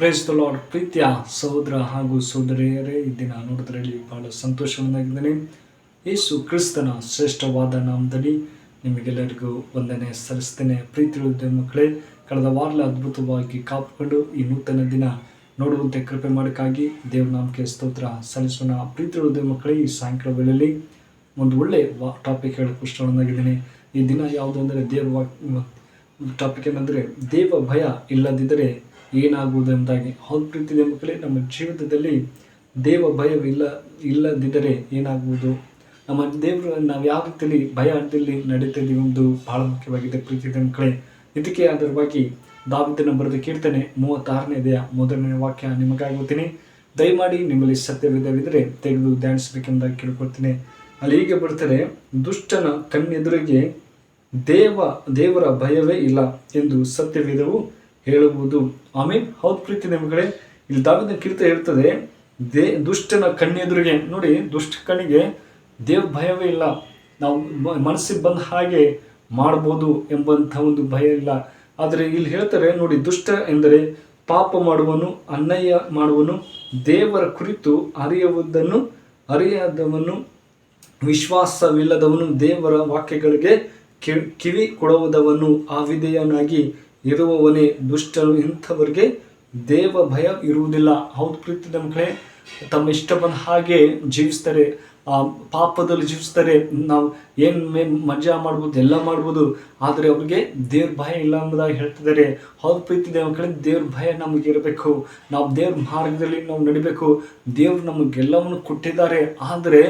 Price lord ಪ್ರೀತಿಯ ಸಹೋದರ ಹಾಗೂ ಸಹೋದರಿಯರೇ, ಈ ದಿನ ನೋಡೋದ್ರಲ್ಲಿ ಬಹಳ ಸಂತೋಷವನ್ನಾಗಿದ್ದೇನೆ. ಯೇಸು ಕ್ರಿಸ್ತನ ಶ್ರೇಷ್ಠವಾದ ನಾಮದಲ್ಲಿ ನಿಮಗೆಲ್ಲರಿಗೂ ವಂದನೆ ಸಲ್ಲಿಸ್ತೇನೆ. ಪ್ರೀತಿ ಮಕ್ಕಳೇ, ಕಳೆದ ವಾರಲ ಅದ್ಭುತವಾಗಿ ಕಾಪುಕೊಂಡು ಈ ನೂತನ ದಿನ ನೋಡುವಂತೆ ಕೃಪೆ ಮಾಡೋಕ್ಕಾಗಿ ದೇವ್ರ ನಾಮಕ್ಕೆ ಸ್ತೋತ್ರ ಸಲ್ಲಿಸೋಣ. ಪ್ರೀತಿ ಮಕ್ಕಳೇ, ಈ ಸಾಯಂಕಾಲ ವೇಳೆಯಲ್ಲಿ ಒಂದು ಒಳ್ಳೆಯ ವಾ ಟಾಪಿಕ್ ಹೇಳಕ್ಕೆ ಇಷ್ಟವನ್ನಾಗಿದ್ದೀನಿ ಈ ದಿನ ಯಾವುದು ಅಂದರೆ ದೇವ ಟಾಪಿಕ್ ಏನಂದರೆ ದೇವ ಭಯ ಇಲ್ಲದಿದ್ದರೆ ಏನಾಗುವುದು ಎಂಬುದಾಗಿ ಪ್ರೀತಿ ಮಕ್ಕಳೇ, ನಮ್ಮ ಜೀವಿತದಲ್ಲಿ ದೇವ ಭಯವಿಲ್ಲ ಇಲ್ಲದಿದ್ದರೆ ಏನಾಗುವುದು? ನಮ್ಮ ದೇವರು ನಾವು ಯಾವ ರೀತಿಯಲ್ಲಿ ಭಯ ಒಂದು ಬಹಳ ಮುಖ್ಯವಾಗಿದೆ ಪ್ರೀತಿ ಮಕ್ಕಳೇ. ಇದಕ್ಕೆ ಆಧಾರವಾಗಿ ದಾವಿದನ ಬರೆದ ಕೀರ್ತನೆ ಮೂವತ್ತಾರನೇದೆಯ ಮೊದಲನೇ ವಾಕ್ಯ ನಿಮಗಾಗಿ ಓದ್ತೀನಿ. ದಯಮಾಡಿ ನಿಮ್ಮಲ್ಲಿ ಸತ್ಯವಿದ್ದವಿದ್ದರೆ ತೆಗೆದು ಧ್ಯಾನಿಸಬೇಕೆಂಬುದಾಗಿ ಕೇಳ್ಕೊಳ್ತೀನಿ. ಅಲ್ಲಿ ಹೀಗೆ ಬರ್ತಾರೆ ದುಷ್ಟನ ಕಣ್ಣೆದುರಿಗೆ ದೇವ, ದೇವರ ಭಯವೇ ಇಲ್ಲ ಎಂದು ಸತ್ಯವೇದವು ಹೇಳಬಹುದು ಆಮೇಲೆ ಹೌದು ಪ್ರೀತಿ ನಿಮಗಳೇ. ಇಲ್ಲಿ ದಾವಿದ ಕೀರ್ತ ಹೇಳ್ತದೆ, ದೇ, ದುಷ್ಟನ ಕಣ್ಣೆದುರಿಗೆ ನೋಡಿ, ದುಷ್ಟ ಕಣ್ಣಿಗೆ ದೇವ ಭಯವೇ ಇಲ್ಲ. ನಾವು ಮನಸ್ಸಿಗೆ ಬಂದ ಹಾಗೆ ಮಾಡ್ಬೋದು ಎಂಬಂಥ ಒಂದು ಭಯ ಇಲ್ಲ. ಆದರೆ ಇಲ್ಲಿ ಹೇಳ್ತಾರೆ, ನೋಡಿ, ದುಷ್ಟ ಎಂದರೆ ಪಾಪ ಮಾಡುವನು, ಅನ್ಯಾಯ ಮಾಡುವನು, ದೇವರ ಕುರಿತು ಅರಿಯುವುದನ್ನು, ಅರಿಯದವನು, ವಿಶ್ವಾಸವಿಲ್ಲದವನು ದೇವರ ವಾಕ್ಯಗಳಿಗೆ ಕಿವಿ ಕೊಡುವುದವನು ಅವಿಧೇಯನಾಗಿ ಇರುವವನೇ ದುಷ್ಟರು ಇಂಥವರಿಗೆ ದೇವ ಭಯ ಇರುವುದಿಲ್ಲ. ಹೌದು ಪ್ರೀತಿ ಮಕ್ಕಳೇ, ತಮ್ಮ ಇಷ್ಟ ಬಂದ ಹಾಗೆ ಜೀವಿಸ್ತಾರೆ. ಆ ಪಾಪದಲ್ಲಿ ಜೀವಿಸ್ತಾರೆ. ನಾವು ಏನು ಮಜಾ ಮಾಡ್ಬೋದು, ಎಲ್ಲ ಮಾಡ್ಬೋದು, ಆದರೆ ಅವ್ರಿಗೆ ದೇವ್ರ ಭಯ ಇಲ್ಲ ಅನ್ನೋದಾಗಿ ಹೇಳ್ತಿದ್ದಾರೆ. ಹೌದು ಪ್ರೀತಿ ಮಕ್ಕಳೇ, ದೇವ್ರ ಭಯ ನಮಗೆ ಇರಬೇಕು. ನಾವು ದೇವ್ರ ಮಾರ್ಗದಲ್ಲಿ ನಾವು ನಡಿಬೇಕು. ದೇವ್ರು ನಮಗೆಲ್ಲವನ್ನು ಕೊಟ್ಟಿದ್ದಾರೆ. ಆದರೆ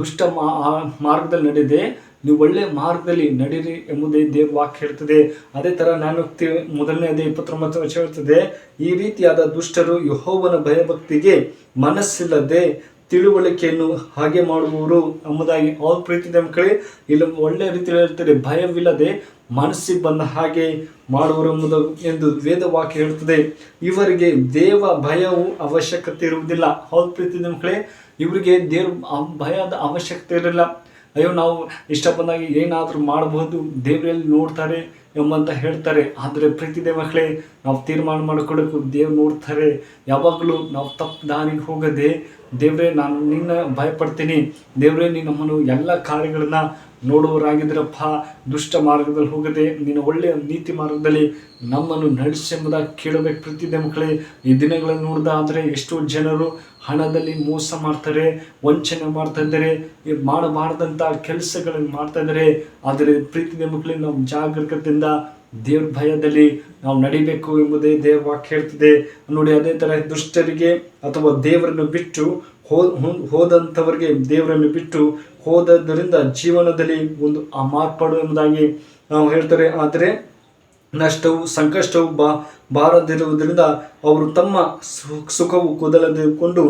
ದುಷ್ಟ ಮಾರ್ಗದಲ್ಲಿ ನಡೆದೆ ನೀವು ಒಳ್ಳೆ ಮಾರ್ಗದಲ್ಲಿ ನಡೀರಿ ಎಂಬುದೇ ದೇವ್ರ ವಾಕ್ಯ ಹೇಳ್ತದೆ. ಅದೇ ಥರ ನಾನು ಮೊದಲನೇದೇ ಮೊದಲನೇ ಅದೇ ಇಪ್ಪತ್ತೊಂಬತ್ತು ವರ್ಷ ಹೇಳ್ತದೆ, ಈ ರೀತಿಯಾದ ದುಷ್ಟರು ಯಹೋವನ ಭಯಭಕ್ತಿಗೆ ಮನಸ್ಸಿಲ್ಲದೆ ತಿಳುವಳಿಕೆಯನ್ನು ಹಾಗೆ ಮಾಡುವವರು ಎಂಬುದಾಗಿ ಅವ್ರ ಪ್ರೀತಿ ಮಕ್ಕಳೇ. ಇಲ್ಲ ಒಳ್ಳೆ ರೀತಿಯಲ್ಲಿ ಹೇಳ್ತಾರೆ, ಭಯವಿಲ್ಲದೆ ಮನಸ್ಸಿಗೆ ಬಂದ ಹಾಗೆ ಮಾಡುವರು ಎಂಬುದು ಎಂದು ವೇದ ವಾಕ್ಯ ಹೇಳ್ತದೆ. ಇವರಿಗೆ ದೇವ ಭಯವು ಅವಶ್ಯಕತೆ ಇರುವುದಿಲ್ಲ. ಅವ್ರ ಪ್ರೀತಿ ಮಕ್ಕಳೇ. ಇವರಿಗೆ ದೇವ್ರ ಭಯದ ಅವಶ್ಯಕತೆ ಇರಲಿಲ್ಲ. ಅಯ್ಯೋ, ನಾವು ಇಷ್ಟ ಬಂದಾಗ ಏನಾದರೂ ಮಾಡಬಹುದು, ದೇವರಲ್ಲಿ ನೋಡ್ತಾರೆ ಎಂಬಂತ ಹೇಳ್ತಾರೆ. ಆದರೆ ಪ್ರೀತಿ ಮಕ್ಕಳೇ, ನಾವು ತೀರ್ಮಾನ ಮಾಡ್ಕೊಡೋಕ್ಕೂ ದೇವ್ರು ನೋಡ್ತಾರೆ. ಯಾವಾಗಲೂ ನಾವು ತಪ್ಪು ದಾರಿಗೆ ಹೋಗದೆ, ದೇವರೇ, ನಾನು ನಿನ್ನ ಭಯಪಡ್ತೀನಿ. ದೇವರೇ ನೀನು ನಮ್ಮನ್ನು ಎಲ್ಲ ಕಾರ್ಯಗಳನ್ನ ನೋಡುವರಾಗಿದ್ರಪ್ಪ ದುಷ್ಟ ಮಾರ್ಗದಲ್ಲಿ ಹೋಗದೆ ನೀನು ಒಳ್ಳೆಯ ನೀತಿ ಮಾರ್ಗದಲ್ಲಿ ನಮ್ಮನ್ನು ನಡೆಸೆಂಬುದಾಗಿ ಕೇಳಬೇಕು ಪ್ರೀತಿದೆ ಮಕ್ಕಳೇ. ಈ ದಿನಗಳನ್ನು ನೋಡಿದಾದರೆ ಎಷ್ಟೋ ಜನರು ಹಣದಲ್ಲಿ ಮೋಸ ಮಾಡ್ತಾರೆ, ವಂಚನೆ ಮಾಡ್ತಾ ಇದ್ದಾರೆ ಮಾಡಬಾರ್ದಂಥ ಕೆಲಸಗಳನ್ನು ಮಾಡ್ತಾ ಇದ್ದಾರೆ. ಆದರೆ ಪ್ರೀತಿದೆ ಮಕ್ಕಳೇ ನಾವು ಜಾಗರೂಕತೆಯಿಂದ ದೇವ್ರ ಭಯದಲ್ಲಿ ನಾವು ನಡಿಬೇಕು ಎಂಬುದೇ ದೇವ್ರ ವಾಕ್ಯ ಹೇಳ್ತಿದೆ. ನೋಡಿ, ಅದೇ ಥರ ದುಷ್ಟರಿಗೆ ಅಥವಾ ದೇವರನ್ನು ಬಿಟ್ಟು ಹೋ ಹೋದಂಥವರಿಗೆ ದೇವರನ್ನು ಬಿಟ್ಟು ಹೋದದ್ದರಿಂದ ಜೀವನದಲ್ಲಿ ಒಂದು ಆ ಮಾರ್ಪಾಡು ಎಂಬುದಾಗಿ ನಾವು ಹೇಳ್ತಾರೆ. ಆದರೆ ನಷ್ಟವು, ಸಂಕಷ್ಟವು ಬಾ ಬಾರದಿರುವುದರಿಂದ ಅವರು ತಮ್ಮ ಸುಖ ಸುಖವು ಕುದಲದಿಕೊಂಡು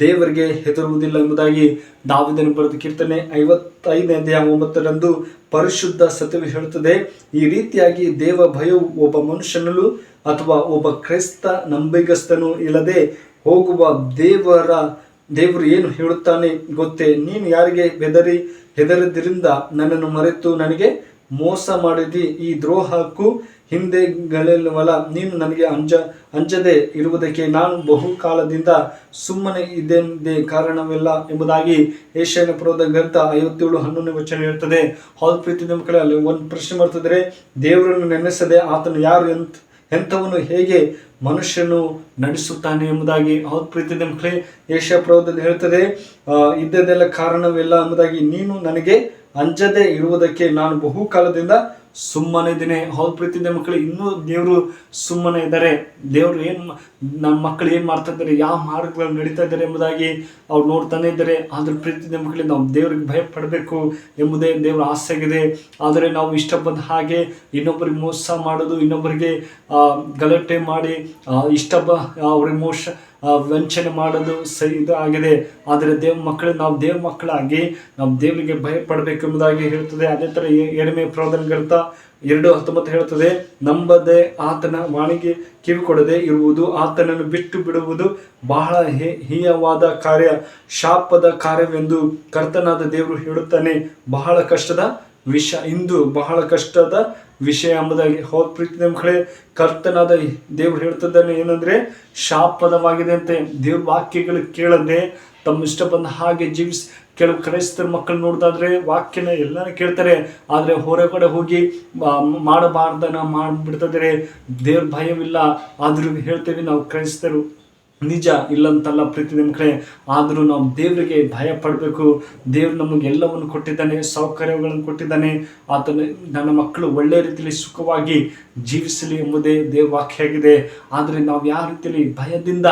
ದೇವರಿಗೆ ಹೆದರುವುದಿಲ್ಲ ಎಂಬುದಾಗಿ ದಾವಿದನ ಬರೆದ ಕೀರ್ತನೆ ಐವತ್ತೈದನೇ ಅಧ್ಯಾಯ ಒಂಬತ್ತರಂದು ಪರಿಶುದ್ಧ ಸತ್ಯವು ಹೇಳುತ್ತದೆ, ಈ ರೀತಿಯಾಗಿ ದೇವ ಭಯವು ಒಬ್ಬ ಮನುಷ್ಯನಲ್ಲೂ ಅಥವಾ ಒಬ್ಬ ಕ್ರೈಸ್ತ ನಂಬಿಗಸ್ತನೂ ಇಲ್ಲದೆ ಹೋಗುವ ದೇವರ ದೇವರು ಏನು ಹೇಳುತ್ತಾನೆ ಗೊತ್ತೇ? ನೀನು ಯಾರಿಗೆ ಬೆದರಿ ಹೆದರದ್ರಿಂದ ನನ್ನನ್ನು ಮರೆತು ನನಗೆ ಮೋಸ ಮಾಡಿದಿ? ಈ ದ್ರೋಹಕ್ಕೂ ಹಿಂದೆಗಳಿಲ್ಲವಲ್ಲ ನೀನು ನನಗೆ ಅಂಜ, ಅಂಜದೆ ಇರುವುದಕ್ಕೆ ನಾನು ಬಹುಕಾಲದಿಂದ ಸುಮ್ಮನೆ ಇದ್ದೆಂದೇ ಕಾರಣವಿಲ್ಲ ಎಂಬುದಾಗಿ ಏಷ್ಯನ ಪುರದ ಗ್ರಂಥ ಐವತ್ತೇಳು ಹನ್ನೊಂದನೇ ವಚನ ಹೇಳ್ತದೆ. ಹೌದು ಪ್ರೀತಿ ಮಕ್ಕಳೇ ಅಲ್ಲಿ ಒಂದು ಪ್ರಶ್ನೆ ಮಾಡ್ತಿದ್ರೆ ದೇವರನ್ನು ನೆನೆಸದೆ ಆತನು ಯಾರು ಎಂತ ಎಂಥವನು ಹೇಗೆ ಮನುಷ್ಯನು ನಡೆಸುತ್ತಾನೆ ಎಂಬುದಾಗಿ ಅವ್ರ ಪ್ರೀತಿ ಮಕ್ಕಳೇ ಏಷ್ಯಾ ಪ್ರವದಲ್ಲಿ ಹೇಳ್ತದೆ ಇದ್ದದೆಲ್ಲ ಕಾರಣವಿಲ್ಲ ಎಂಬುದಾಗಿ ನೀನು ನನಗೆ ಅಂಜದೆ ಇರುವುದಕ್ಕೆ ನಾನು ಬಹುಕಾಲದಿಂದ ಸುಮ್ಮನೆ ಇದ್ದೀನಿ ಹೌದು ಪ್ರೀತಿಯಿಂದ ಮಕ್ಕಳು, ಇನ್ನೂ ದೇವರು ಸುಮ್ಮನೆ ಇದ್ದಾರೆ. ದೇವರು ಏನು ನಮ್ಮ ಮಕ್ಕಳು ಏನು ಮಾಡ್ತಾ ಇದ್ದಾರೆ, ಯಾವ ಮಾರ್ಗಗಳು ನಡೀತಾ ಇದ್ದಾರೆ ಎಂಬುದಾಗಿ ಅವ್ರು ನೋಡ್ತಾನೆ ಇದ್ದಾರೆ. ಆದರೆ ಪ್ರೀತಿ ಮಕ್ಕಳಿಗೆ ನಾವು ದೇವ್ರಿಗೆ ಭಯ ಪಡಬೇಕು ಎಂಬುದೇ ದೇವರ ಆಸೆ ಆಗಿದೆ ಆದರೆ ನಾವು ಇಷ್ಟ ಬಂದ ಹಾಗೆ ಇನ್ನೊಬ್ಬರಿಗೆ ಮೋಸ ಮಾಡೋದು, ಇನ್ನೊಬ್ಬರಿಗೆ ಗಲಾಟೆ ಮಾಡಿ ಇಷ್ಟ ಅವ್ರಿಗೆ ಮೋಸ ವಂಚನೆ ಮಾಡೋದು ಸರಿ ಇದು ಆಗಿದೆ. ಆದರೆ ದೇವ ಮಕ್ಕಳು, ನಾವು ದೇವ ಮಕ್ಕಳಾಗಿ ನಾವು ದೇವರಿಗೆ ಭಯ ಪಡಬೇಕೆಂಬುದಾಗಿ ಹೇಳ್ತದೆ. ಅದೇ ಥರ ಎರಡನೇ ಪ್ರವಚನ ಗ್ರಂಥ ಎರಡು ಹತ್ತೊಂಬತ್ತು ಹೇಳ್ತದೆ, ನಂಬದೆ ಆತನ ವಾಣಿಗೆ ಕಿವಿ ಕೊಡದೆ ಇರುವುದು, ಆತನನ್ನು ಬಿಟ್ಟು ಬಿಡುವುದು ಬಹಳ ಹೇ ಹೀಯವಾದ ಕಾರ್ಯ, ಶಾಪದ ಕಾರ್ಯವೆಂದು ಕರ್ತನಾದ ದೇವರು ಹೇಳುತ್ತಾನೆ. ಬಹಳ ಕಷ್ಟದ ವಿಷ, ಇಂದು ಬಹಳ ಕಷ್ಟದ ವಿಷಯ ಎಂಬುದಾಗಿ ಹೌದು ಪ್ರೀತಿ ಕಡೆ ಕರ್ತನಾದ ದೇವ್ರು ಹೇಳ್ತಿದ್ದಾನೆ ಏನಂದ್ರೆ, ಶಾಪದವಾಗಿದೆ ಅಂತ ದೇವ್ರ ವಾಕ್ಯಗಳು ಕೇಳದೆ ತಮ್ಮ ಇಷ್ಟ ಬಂದ ಹಾಗೆ ಜೀವಿಸ್ ಕೆಲವು ಕ್ರೈಸ್ತರ ಮಕ್ಕಳು ನೋಡ್ದಾದ್ರೆ ವಾಕ್ಯನ ಎಲ್ಲಾನು ಕೇಳ್ತಾರೆ. ಆದರೆ ಹೊರಗಡೆ ಹೋಗಿ ಮಾಡಬಾರ್ದನ ಮಾಡಿಬಿಡ್ತಿದ್ದಾರೆ ದೇವ್ರ ಭಯವಿಲ್ಲ. ಆದ್ರೂ ಹೇಳ್ತೇವೆ ನಾವು ಕ್ರೈಸ್ತರು. ನಿಜ ಇಲ್ಲಂತಲ್ಲ ಪ್ರೀತಿ ನಿಮ್ಮ ಕಡೆ. ಆದರೂ ನಾವು ದೇವರಿಗೆ ಭಯ ಪಡಬೇಕು ದೇವ್ರು ನಮಗೆ ಎಲ್ಲವನ್ನು ಕೊಟ್ಟಿದ್ದಾನೆ, ಸೌಕರ್ಯಗಳನ್ನು ಕೊಟ್ಟಿದ್ದಾನೆ. ಆತನ ನನ್ನ ಮಕ್ಕಳು ಒಳ್ಳೆಯ ರೀತಿಯಲ್ಲಿ ಸುಖವಾಗಿ ಜೀವಿಸಲಿ ಎಂಬುದೇ ದೇವ ಆಗಿದೆ ಆದರೆ ನಾವು ಯಾವ ರೀತಿಯಲ್ಲಿ ಭಯದಿಂದ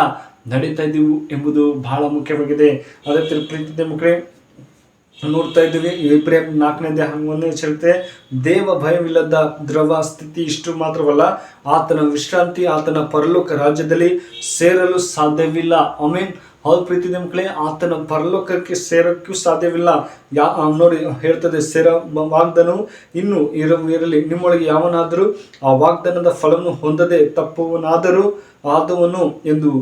ನಡೀತಾ ಇದ್ದೀವಿ ಎಂಬುದು ಬಹಳ ಮುಖ್ಯವಾಗಿದೆ. ಅದೇ ರೀತಿ ಪ್ರೀತಿ ನಿಮ್ಮ ನೋಡ್ತಾ ಇದ್ದೀವಿ ಇಬ್ರಿಯಂ ನಾಲ್ಕನೇ ದೇಹ ಒಂದನೇ ಚಲತೆ ದೇವ ಭಯವಿಲ್ಲದ ದ್ರವ ಸ್ಥಿತಿ ಇಷ್ಟು ಮಾತ್ರವಲ್ಲ, ಆತನ ವಿಶ್ರಾಂತಿ, ಆತನ ಪರಲೋಕ ರಾಜ್ಯದಲ್ಲಿ ಸೇರಲು ಸಾಧ್ಯವಿಲ್ಲ. ಐ ಮೀನ್ ಹೌದು ಪ್ರೀತಿ ಮಕ್ಕಳೇ ಆತನ ಪರಲೋಕಕ್ಕೆ ಸೇರೋಕ್ಕೂ ಸಾಧ್ಯವಿಲ್ಲ. ಯಾ ನೋಡಿ, ಹೇಳ್ತದೆ, ಸೇರ ವಾಗ್ದಾನವು ಇನ್ನು ಇರ, ಇರಲಿ. ನಿಮ್ಮೊಳಗೆ ಯಾವನಾದರೂ ಆ ವಾಗ್ದಾನದ ಫಲವನ್ನು ಹೊಂದದೆ ತಪ್ಪುವನಾದರೂ ಆದವನು ಎಂದು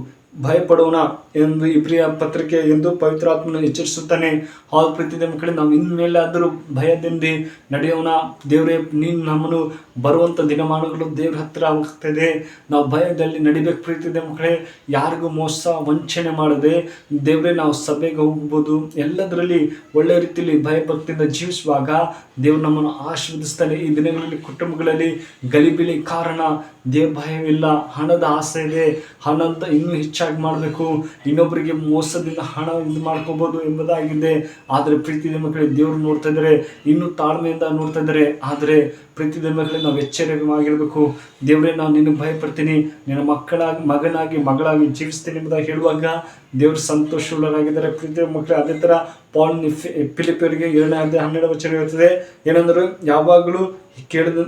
ಭಯಪಡೋಣ ಎಂದು ಪ್ರಿಯ ಪತ್ರಿಕೆ ಎಂದು ಪವಿತ್ರಾತ್ಮನ ಎಚ್ಚರಿಸುತ್ತಾನೆ. ಹಾಲ್ ಪ್ರೀತಿ ಮಕ್ಕಳೇ, ನಾವು ಇನ್ಮೇಲೆ ಆದರೂ ಭಯದಿಂದ ನಡೆಯೋಣ. ದೇವರೇ, ನೀನು ನಮ್ಮನ್ನು ಬರುವಂಥ ದಿನಮಾನಗಳು ದೇವ್ರ ಹತ್ರ ಆಗ್ತದೆ. ನಾವು ಭಯದಲ್ಲಿ ನಡಿಬೇಕು ಪ್ರೀತಿ ಮಕ್ಕಳೇ. ಯಾರಿಗೂ ಮೋಸ, ವಂಚನೆ ಮಾಡದೆ ದೇವರೇ, ನಾವು ಸಭೆಗೆ ಹೋಗ್ಬೋದು. ಎಲ್ಲದರಲ್ಲಿ ಒಳ್ಳೆಯ ರೀತಿಯಲ್ಲಿ ಭಯಭಕ್ತಿಯಿಂದ ಜೀವಿಸುವಾಗ ದೇವ್ರು ನಮ್ಮನ್ನು ಆಶೀರ್ವದಿಸ್ತಾನೆ. ಈ ದಿನಗಳಲ್ಲಿ ಕುಟುಂಬಗಳಲ್ಲಿ ಗಲಿಬಿಲಿ ಕಾರಣ ದೇವ್ರ ಭಯವಿಲ್ಲ, ಹಣದ ಆಸೆ ಇದೆ. ಹಣ ಅಂತ ಇನ್ನೂ ಹೆಚ್ಚಾಗಿ ಮಾಡಬೇಕು, ಇನ್ನೊಬ್ಬರಿಗೆ ಮೋಸದಿಂದ ಹಣ ಇದು ಮಾಡ್ಕೋಬೋದು ಎಂಬುದಾಗಿದೆ. ಆದರೆ ಪ್ರೀತಿ ಮಕ್ಕಳಿಗೆ ದೇವರು ನೋಡ್ತಾ ಇದ್ದಾರೆ, ಇನ್ನೂ ತಾಳ್ಮೆಯಿಂದ ನೋಡ್ತಾ ಇದ್ದಾರೆ. ಆದರೆ ಪ್ರೀತಿ ಮಕ್ಕಳಿಗೆ ನಾವು ಎಚ್ಚರವಾಗಿರಬೇಕು. ದೇವರೇ, ನಾನು ನಿನಗೆ ಭಯಪಡ್ತೀನಿ. ನಿನ್ನ ಮಕ್ಕಳಾಗಿ, ಮಗನಾಗಿ, ಮಗಳಾಗಿ ಜೀವಿಸ್ತೀನಿ ಎಂಬುದಾಗಿ ಹೇಳುವಾಗ ದೇವರು ಸಂತೋಷವುಳ್ಳರಾಗಿದ್ದಾರೆ ಪ್ರೀತಿ ಮಕ್ಕಳು ಅದೇ ಥರ ಪಾಲ್ ಫಿಲಿಪಿಯರಿಗೆ ಎರಡನೇ ಹನ್ನೆರಡು ವಚನ ಇರುತ್ತದೆ ಏನಂದ್ರೆ, ಯಾವಾಗಲೂ ಕೇಳಿದ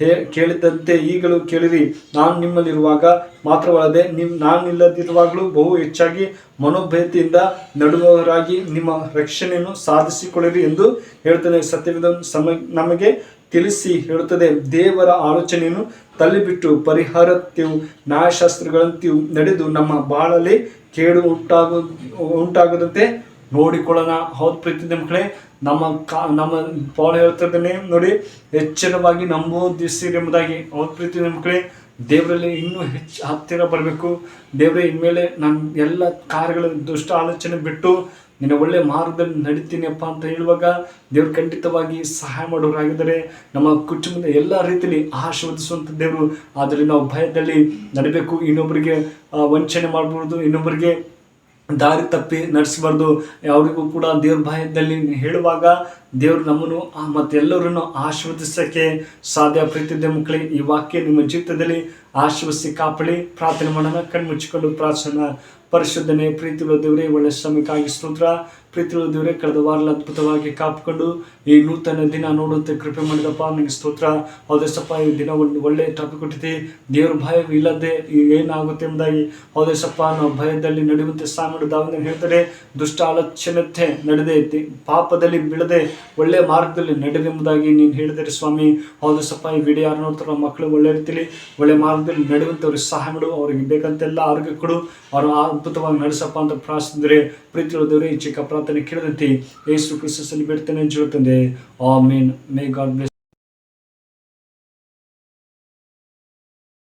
ಹೇ ಕೇಳಿದ್ದಂತೆ ಈಗಲೂ ಕೇಳಿರಿ. ನಾನು ನಿಮ್ಮಲ್ಲಿರುವಾಗ ಮಾತ್ರವಲ್ಲದೆ ನಿಮ್, ನಾನಿಲ್ಲದಿರುವಾಗಲೂ ಬಹು ಹೆಚ್ಚಾಗಿ ಮನೋಭಯತೆಯಿಂದ ನಡುವವರಾಗಿ ನಿಮ್ಮ ರಕ್ಷಣೆಯನ್ನು ಸಾಧಿಸಿಕೊಳ್ಳಿರಿ ಎಂದು ಹೇಳ್ತಾನೆ. ಸತ್ಯವಿದ ಸಮ, ನಮಗೆ ತಿಳಿಸಿ ಹೇಳುತ್ತದೆ. ದೇವರ ಆಲೋಚನೆಯನ್ನು ತಳ್ಳಿಬಿಟ್ಟು ಪರಿಹಾರತ್ಯವು ನ್ಯಾಯಶಾಸ್ತ್ರಗಳಂತೆಯೂ ನಡೆದು ನಮ್ಮ ಬಾಳಲ್ಲಿ ಕೇಡು ಉಂಟಾಗ, ಉಂಟಾಗದಂತೆ ನೋಡಿಕೊಳ್ಳೋಣ. ಹೌದು ಪ್ರೀತಿ ಮಕ್ಕಳೇ ನಮ್ಮ ಕಾ, ನಮ್ಮ ಪೌಲ್ ಹೇಳ್ತಿದ್ದಾನೆ ನೋಡಿ ಎಚ್ಚರವಾಗಿ ನಂಬುವುದಿಸಿರಿ ಎಂಬುದಾಗಿ. ಹೌದು ಪ್ರೀತಿ ಮಕ್ಕಳೇ ದೇವರಲ್ಲಿ ಇನ್ನೂ ಹೆಚ್ಚು ಹತ್ತಿರ ಬರಬೇಕು. ದೇವರೇ, ಇನ್ಮೇಲೆ ನಾನು ಎಲ್ಲ ಕಾರ್ಯಗಳ ದುಷ್ಟ ಆಲೋಚನೆ ಬಿಟ್ಟು ನಿನ್ನ ಒಳ್ಳೆ ಮಾರ್ಗದಲ್ಲಿ ನಡೀತೀನಿಯಪ್ಪ ಅಂತ ಹೇಳುವಾಗ ದೇವರು ಖಂಡಿತವಾಗಿ ಸಹಾಯ ಮಾಡೋರಾಗಿದ್ದಾರೆ. ನಮ್ಮ ಕುಟುಂಬದ ಎಲ್ಲ ರೀತಿಯಲ್ಲಿ ಆಶೀರ್ವದಿಸುವಂಥ ದೇವರು. ಆದರೆ ನಾವು ಭಯದಲ್ಲಿ ನಡಬೇಕು. ಇನ್ನೊಬ್ಬರಿಗೆ ವಂಚನೆ ಮಾಡ್ಬೋದು ಇನ್ನೊಬ್ಬರಿಗೆ ದಾರಿ ತಪ್ಪಿ ನಡೆಸಬಾರ್ದು ಯಾರಿಗೂ ಕೂಡ ದೇವ್ರ ಭಯದಲ್ಲಿ ಹೇಳುವಾಗ ದೇವ್ರು ನಮ್ಮನ್ನು ಮತ್ತೆಲ್ಲರನ್ನು ಆಶೀರ್ವದಿಸಕ್ಕೆ ಸಾಧ್ಯ ಪ್ರೀತಿದ್ದೆ ಮಕ್ಕಳೇ. ಈ ವಾಕ್ಯ ನಿಮ್ಮ ಜೀವಿತದಲ್ಲಿ ಆಶೀರ್ವದಿಸಿ ಕಾಪಳಿ ಪ್ರಾರ್ಥನೆ ಮಾಡೋಣ, ಕಣ್ಮುಚ್ಚಿಕೊಂಡು ಪ್ರಾರ್ಥನೆ ಪರಿಶುದ್ಧನೆ, ಪ್ರೀತಿಯುಳ್ಳ ದೇವರೇ, ಒಳ್ಳೆ ಸಮಯಕ್ಕಾಗಿ ಸ್ತೋತ್ರ. ಪ್ರೀತಿಯುಳ್ಳ ದೇವರೇ, ಕಳೆದ ವಾರ ಅದ್ಭುತವಾಗಿ ಕಾಪ್ಕೊಂಡು ಈ ನೂತನ ದಿನ ನೋಡುವಂತೆ ಕೃಪೆ ಮಾಡಿದಪ್ಪ. ನಿಮಗೆ ಸ್ತೋತ್ರ. ಹೌದೇಶಪ್ಪ ಈ ದಿನ ಒಂದು ಒಳ್ಳೆ ಟಾಪಿಕ್ ಕೊಟ್ಟಿದ್ದೆ. ದೇವ್ರ ಭಯ ಇಲ್ಲದೆ ಈ ಏನಾಗುತ್ತೆ ಎಂಬುದಾಗಿ. ಹೌದೇಶಪ್ಪ ನಾವು ಭಯದಲ್ಲಿ ನಡೆಯುವಂತೆ ಸಹ ಮಾಡಿದ ಹೇಳ್ತಾರೆ, ದುಷ್ಟ ಆಲೋಚನತೆ ನಡೆದೆ ಪಾಪದಲ್ಲಿ ಬೀಳದೆ ಒಳ್ಳೆ ಮಾರ್ಗದಲ್ಲಿ ನಡೆದೆಂಬುದಾಗಿ ನೀನು ಹೇಳಿದರೆ ಸ್ವಾಮಿ. ಹೌದು ಸಪ್ಪ ಈ ವಿಡಿಯೋ ಯಾರು ನೋಡ್ತಾರೋ ಮಕ್ಕಳು ಒಳ್ಳೆ ರೀತಿಯಲ್ಲಿ ಒಳ್ಳೆ ಮಾರ್ಗದಲ್ಲಿ ನಡೆಯುವಂತೆ ಅವ್ರಿಗೆ ಸಹಾಯ ಮಾಡು. ಅವ್ರಿಗೆ ಬೇಕಂತೆಲ್ಲ ಆರೋಗ್ಯ ಕೊಡು. ಅವರು ಅದ್ಭುತವಾಗಿ ನಡೆಸಪ್ಪ ಅಂತ ಪ್ರಾರ್ಥಿಸಿದ್ರೆ ಪ್ರೀತಿ ದೇವರೇ, ಈ ಚಿಕ್ಕ ಕೇಳಿದಂತೆ ಯೇಸು ಕ್ರಿಸ್ತಲ್ಲಿ ಬಿಡ್ತೇನೆ ಜೀವ ತಂದೆ ಆಮೇನ್ ಮೇ ಗಾಡ್ ಬ್ಲೆಸ್